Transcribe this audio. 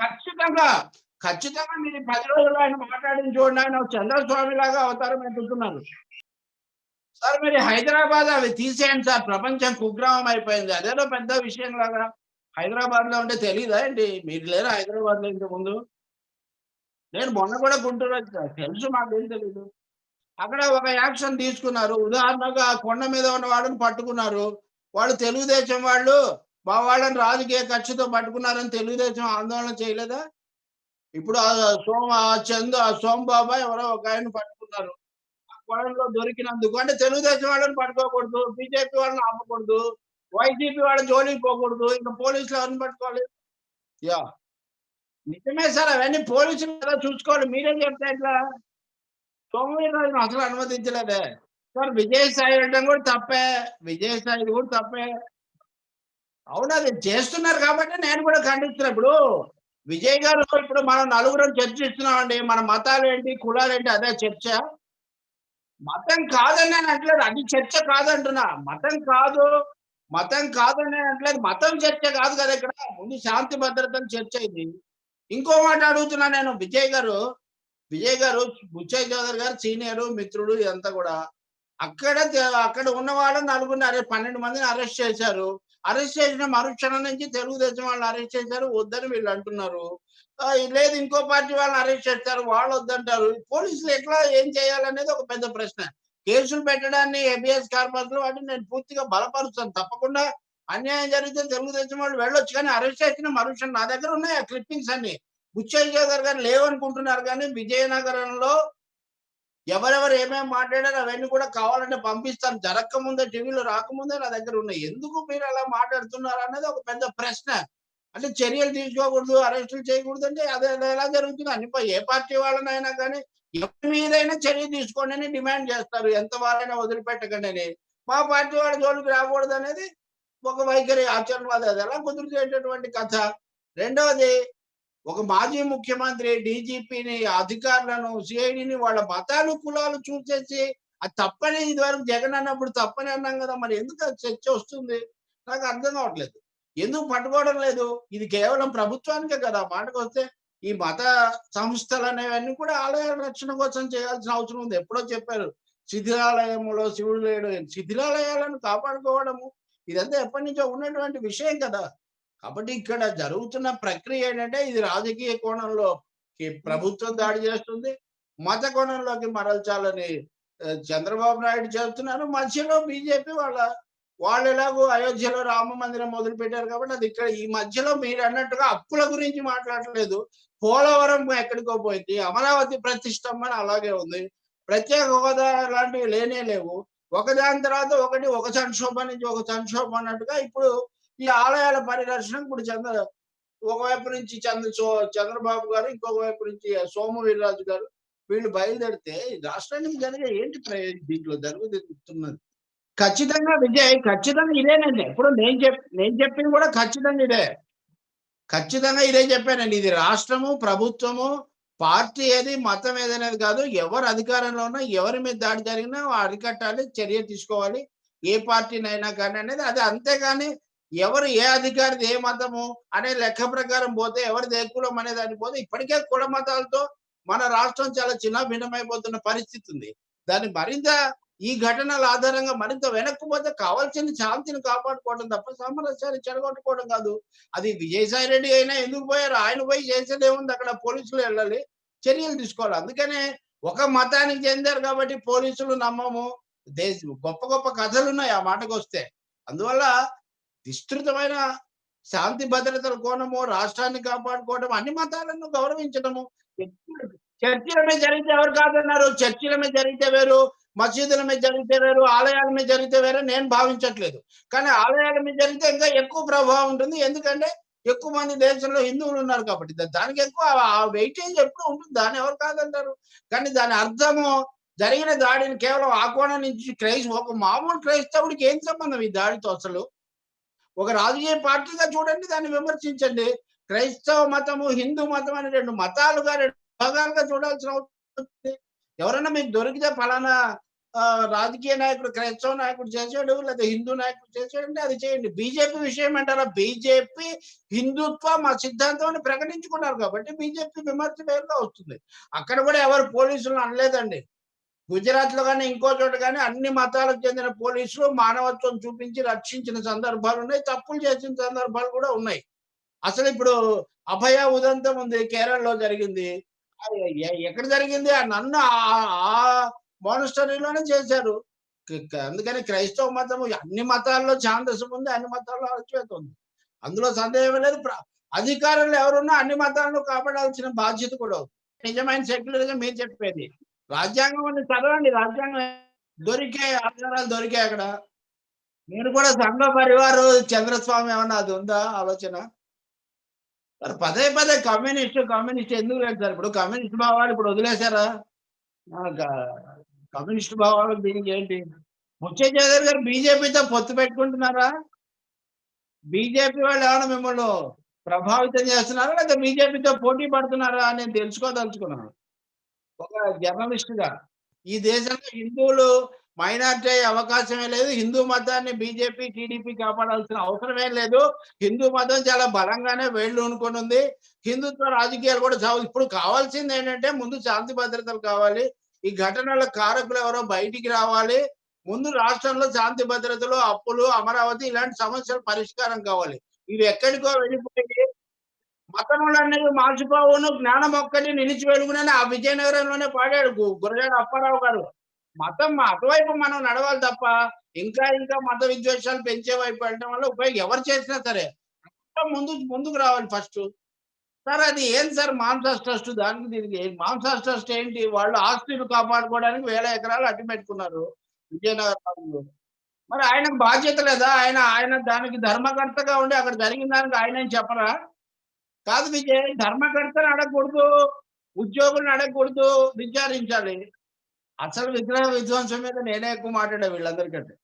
ఖచ్చితంగా ఖచ్చితంగా మీరు పది రోజులు ఆయన మాట్లాడిన చూడండి ఆయన చంద్రస్వామి లాగా అవతారం ఎత్తుతున్నారు సార్ మీరు హైదరాబాద్ అవి తీసేయండి సార్ ప్రపంచం కుగ్రామం అయిపోయింది. అదేదో పెద్ద విషయం లాగా హైదరాబాద్లో ఉంటే తెలియదా ఏంటి? మీరు లేరు హైదరాబాద్లో ఇంత ముందు నేను మొన్న కూడా గుంటూరు వచ్చా. తెలుసు మాకేం తెలీదు. అక్కడ ఒక యాక్షన్ తీసుకున్నారు. ఉదాహరణగా ఆ కొండ మీద ఉన్న వాళ్ళని పట్టుకున్నారు. వాళ్ళు తెలుగుదేశం వాళ్ళు మా వాళ్ళని రాజకీయ కక్షతో పట్టుకున్నారని తెలుగుదేశం ఆందోళన చేయలేదా? ఇప్పుడు ఆ సోమ ఆ చందు ఆ సోమబాబా ఎవరో ఒక ఆయన పట్టుకున్నారు. ఆ కొలంలో దొరికినందుకు అంటే తెలుగుదేశం వాళ్ళని పట్టుకోకూడదు బీజేపీ వాళ్ళని ఆపకూడదు వైసీపీ వాళ్ళని జోలికి పోకూడదు ఇంకా పోలీసులు ఎవరిని పట్టుకోవాలి? యా. నిజమే సార్ అవన్నీ పోలీసులు కదా చూసుకోవాలి? మీరేం చెప్తే ఎట్లా సోమవీర్రాజును అసలు అనుమతించలేదే. సార్ విజయసాయి వెళ్ళడం కూడా తప్పే విజయసాయి కూడా తప్పే. అవును అది చేస్తున్నారు కాబట్టి నేను కూడా ఖండిస్తున్నా. ఇప్పుడు విజయ్ గారు ఇప్పుడు మనం నలుగురం చర్చిస్తున్నామండి మన మతాలు ఏంటి కులాలు ఏంటి అదే చర్చ. మతం కాదని నేను అంటలేదు. అది చర్చ కాదంటున్నా. మతం కాదు మతం కాదని నేను అంటలేదు. మతం చర్చ కాదు కదా ఇక్కడ. ముందు శాంతి భద్రతలు చర్చ ఇది. ఇంకో మాట అడుగుతున్నా నేను విజయ్ గారు. విజయ్ గారు బుచ్చయ్య చౌదరి గారు సీనియర్ మిత్రుడు ఇదంతా కూడా. అక్కడ అక్కడ ఉన్న వాళ్ళని నలుగురిని అరెస్ట్ పన్నెండు మందిని అరెస్ట్ చేశారు. అరెస్ట్ చేసిన మరుక్షణం నుంచి తెలుగుదేశం వాళ్ళు అరెస్ట్ చేశారు వద్దని వీళ్ళు అంటున్నారు. లేదు ఇంకో పార్టీ వాళ్ళని అరెస్ట్ చేస్తారు వాళ్ళు వద్దంటారు. పోలీసులు ఎట్లా ఏం చేయాలనేది ఒక పెద్ద ప్రశ్న. కేసులు పెట్టడాన్ని ఏబిఎస్ కార్పస్ వాటిని నేను పూర్తిగా బలపరుస్తాను. తప్పకుండా అన్యాయం జరిగితే తెలుగుదేశం వాళ్ళు వెళ్ళొచ్చు కానీ అరెస్ట్ చేసిన మరుక్షణం నా దగ్గర ఉన్నాయి ఆ క్లిప్పింగ్స్ అన్ని. బుచ్చయ్య చౌదరి గారు లేవనుకుంటున్నారు కానీ విజయనగరంలో ఎవరెవరు ఏమేమి మాట్లాడారు అవన్నీ కూడా కావాలంటే పంపిస్తాను. జరగకముందే టీవీలో రాకముందే నా దగ్గర ఉన్నాయి. ఎందుకు మీరు అలా మాట్లాడుతున్నారు అనేది ఒక పెద్ద ప్రశ్న. అంటే చర్యలు తీసుకోకూడదు అరెస్టులు చేయకూడదు అంటే అదే అది ఎలా జరుగుతుంది. అన్ని ఏ పార్టీ వాళ్ళనైనా కానీ ఎవరి మీదైనా చర్య తీసుకోండి అని డిమాండ్ చేస్తారు. ఎంత వాళ్ళైనా వదిలిపెట్టకండి అని. మా పార్టీ వాళ్ళ జోలికి రాకూడదు అనేది ఒక వైఖరి ఆచరణవాది. అది ఎలా కుదిరిచేటటువంటి కథ? రెండవది ఒక మాజీ ముఖ్యమంత్రి డీజీపీని అధికారులను సిఐడిని వాళ్ళ మతాలు కులాలు చూసేసి అది తప్పని ఇదివరకు జగన్ అన్నప్పుడు తప్పని అన్నాం కదా మరి ఎందుకు చర్చ వస్తుంది? నాకు అర్థం కావట్లేదు. ఎందుకు పట్టుకోవడం లేదు? ఇది కేవలం ప్రభుత్వానికే కదా మాటకు వస్తే ఈ మత సంస్థలు అనేవన్నీ కూడా ఆలయ రక్షణ కోసం చేయాల్సిన అవసరం ఉంది. ఎప్పుడో చెప్పారు శిథిలాలయంలో శివుడు లేడు శిథిలాలయాలను కాపాడుకోవడము ఇదంతా ఎప్పటి నుంచో ఉన్నటువంటి విషయం కదా. కాబట్టి ఇక్కడ జరుగుతున్న ప్రక్రియ ఏంటంటే ఇది రాజకీయ కోణంలో కి ప్రభుత్వం దాడి చేస్తుంది మత కోణంలోకి మరల్చాలని చంద్రబాబు నాయుడు చేస్తున్నారు. మధ్యలో బీజేపీ వాళ్ళ వాళ్ళు ఎలాగో అయోధ్యలో రామ మందిరం మొదలు పెట్టారు కాబట్టి అది ఇక్కడ ఈ మధ్యలో మీరు అన్నట్టుగా అప్పుల గురించి మాట్లాడలేదు. పోలవరం ఎక్కడికో పోయింది అమరావతి ప్రతిష్టంభన అలాగే ఉంది. ప్రత్యేక హోదా లాంటివి లేనే లేవు. ఒకదాని తర్వాత ఒకటి ఒక సంక్షోభం నుంచి ఒక సంక్షోభం అన్నట్టుగా ఇప్పుడు ఈ ఆలయాల పరిరక్షణ ఇప్పుడు చంద్ర ఒకవైపు నుంచి చంద్ర చంద్రబాబు గారు ఇంకొక వైపు నుంచి సోము వీర్రాజు గారు వీళ్ళు బయలుదేరితే ఈ రాష్ట్రానికి జరిగే ఏంటి ప్రయోజనం దీంట్లో జరుగుతున్నది ఖచ్చితంగా విజయ్ ఖచ్చితంగా ఇదేనండి ఇప్పుడు నేను చెప్ నేను చెప్పింది కూడా ఖచ్చితంగా ఇదే. ఖచ్చితంగా ఇదే చెప్పానండి. ఇది రాష్ట్రము ప్రభుత్వము పార్టీ ఏది మతం ఏదనేది కాదు. ఎవరు అధికారంలో ఉన్నా ఎవరి మీద దాడి జరిగినా అరికట్టాలి చర్య తీసుకోవాలి. ఏ పార్టీనైనా కానీ అనేది అది అంతేగాని ఎవరు ఏ అధికారిది ఏ మతము అనే లెక్క ప్రకారం పోతే ఎవరిది ఏ కులం అనేది అని పోతే ఇప్పటికే కుల మతాలతో మన రాష్ట్రం చాలా చిన్న భిన్నమైపోతున్న పరిస్థితి ఉంది. దాన్ని మరింత ఈ ఘటనల ఆధారంగా మరింత వెనక్కుపోతే కావాల్సిన శాంతిని కాపాడుకోవడం తప్ప సామరస్యాన్ని చెడగొట్టుకోవడం కాదు. అది విజయసాయి రెడ్డి అయినా ఎందుకు పోయారు? ఆయన పోయి చేసేది ఏముంది? అక్కడ పోలీసులు వెళ్ళాలి చర్యలు తీసుకోవాలి. అందుకనే ఒక మతానికి చెందారు కాబట్టి పోలీసులు నమ్మము. దేశ గొప్ప గొప్ప కథలు ఉన్నాయి ఆ మాటకు వస్తే. అందువల్ల విస్తృతమైన శాంతి భద్రతల కోణము రాష్ట్రాన్ని కాపాడుకోవడం అన్ని మతాలను గౌరవించడము చర్చిల మీద జరిగితే ఎవరు కాదన్నారు? చర్చిల మీద జరిగితే వేరు మసీదుల మీద జరిగితే వేరు ఆలయాల మీద జరిగితే వేరే నేను భావించట్లేదు. కానీ ఆలయాల మీద జరిగితే ఇంకా ఎక్కువ ప్రభావం ఉంటుంది. ఎందుకంటే ఎక్కువ మంది దేశంలో హిందువులు ఉన్నారు కాబట్టి దానికి ఎక్కువ ఆ వెయిటేజ్ ఎప్పుడు ఉంటుంది? దాన్ని ఎవరు కాదంటారు? కానీ దాని అర్థము జరిగిన దాడిని కేవలం ఆ కోణం నుంచి క్రైస్ ఒక మామూలు క్రైస్తవుడికి ఏం సంబంధం ఈ దాడితో అసలు? ఒక రాజకీయ పార్టీగా చూడండి దాన్ని విమర్శించండి క్రైస్తవ మతము హిందూ మతం అనే రెండు మతాలుగా రెండు భాగాలుగా చూడాల్సిన అవసరం ఎవరైనా మీకు దొరికితే ఫలానా రాజకీయ నాయకుడు, క్రైస్తవ నాయకుడు చేసాడు, లేదా హిందూ నాయకుడు చేసాడంటే అది చేయండి. బీజేపీ విషయం అంటారా? బీజేపీ హిందుత్వ మా సిద్ధాంతం అని ప్రకటించుకున్నారు కాబట్టి బీజేపీ విమర్శ వేరుగా వస్తుంది. అక్కడ కూడా ఎవరు పోలీసులను అనలేదండి. గుజరాత్లో కానీ ఇంకో చోట కానీ అన్ని మతాలకు చెందిన పోలీసులు మానవత్వం చూపించి రక్షించిన సందర్భాలు ఉన్నాయి తప్పులు చేసిన సందర్భాలు కూడా ఉన్నాయి. అసలు ఇప్పుడు అభయ ఉదంతం ఉంది. కేరళలో జరిగింది. ఎక్కడ జరిగింది? ఆ నన్ను ఆ మోనస్టరీలోనే చేశారు. అందుకని క్రైస్తవ మతం అన్ని మతాల్లో ఛాందసం ఉంది. అన్ని మతాల్లో అణచివేత ఉంది. అందులో సందేహం లేదు. ప్ర అధికారంలో ఎవరున్నా అన్ని మతాలను కాపాడాల్సిన బాధ్యత కూడా నిజమైన సెక్యులరిజం మీరు చెప్పేది. రాజ్యాంగం అని చదవండి. రాజ్యాంగం దొరికే ఆధారాలు దొరికాయి అక్కడ. నేను కూడా సంఘ పరివారు చంద్రస్వామి ఏమన్నా అది ఉందా ఆలోచన? మరి పదే పదే కమ్యూనిస్ట్, కమ్యూనిస్ట్ ఎందుకు లేదు సార్? ఇప్పుడు కమ్యూనిస్ట్ భావాలు ఇప్పుడు వదిలేసారా? కమ్యూనిస్ట్ భావాలు దీనికి ఏంటి? ముచ్చే చౌదరి గారు బీజేపీతో పొత్తు పెట్టుకుంటున్నారా? బీజేపీ వాళ్ళు ఏమైనా మిమ్మల్ని ప్రభావితం చేస్తున్నారా? లేదా బీజేపీతో పోటీ పడుతున్నారా నేను తెలుసుకోదలుచుకున్నాను. ఒక జర్నలిస్ట్‌గా. ఈ దేశంలో హిందువులు మైనారిటీ అయ్యే అవకాశమే లేదు. హిందూ మతాన్ని బీజేపీ, టీడీపీ కాపాడాల్సిన అవసరమేం లేదు. హిందూ మతం చాలా బలంగానే వేళ్ళూనుకొని ఉంది. హిందుత్వ రాజకీయాలు కూడా చావు ఇప్పుడు కావాల్సింది ఏంటంటే ముందు శాంతి భద్రతలు కావాలి. ఈ ఘటనల కారకులు ఎవరో బయటికి రావాలి. ముందు రాష్ట్రంలో శాంతి భద్రతలు, అప్పులు, అమరావతి ఇలాంటి సమస్యలు పరిష్కారం కావాలి. ఇవి ఎక్కడికో వెళ్ళిపోయి మతములనేవి మార్చిపోవును జ్ఞానం ఒక్కటి నిలిచి వెలుగునని ఆ విజయనగరంలోనే పాడాడు గురజాడు గురజాడ అప్పారావు గారు. మతం అటువైపు మనం నడవాలి తప్ప ఇంకా ఇంకా మత విద్వేషాలు పెంచే వైపు వెళ్ళడం వల్ల ఉపయోగం ఎవరు చేసినా సరే. ముందు ముందుకు రావాలి ఫస్ట్ సార్ అది ఏంటి సార్ మాన్సాస్ ట్రస్ట్ దానికి దీనికి మాన్సాస్ ట్రస్ట్ ఏంటి? వాళ్ళు ఆస్తులు కాపాడుకోవడానికి వేల ఎకరాలు అడ్డు పెట్టుకున్నారు. విజయనగరంలో. మరి ఆయనకు బాధ్యత లేదా? ఆయన ఆయన దానికి ధర్మకర్తగా ఉండి అక్కడ జరిగిన దానికి ఆయనేం చెప్పరా? కాదు విజయ్ ధర్మకర్తని అడగకూడదు. ఉద్యోగులను అడగకూడదు. విచారించాలి. అసలు విగ్రహ విధ్వంసం మీద నేనే ఎక్కువ మాట్లాడే వీళ్ళందరికంటే.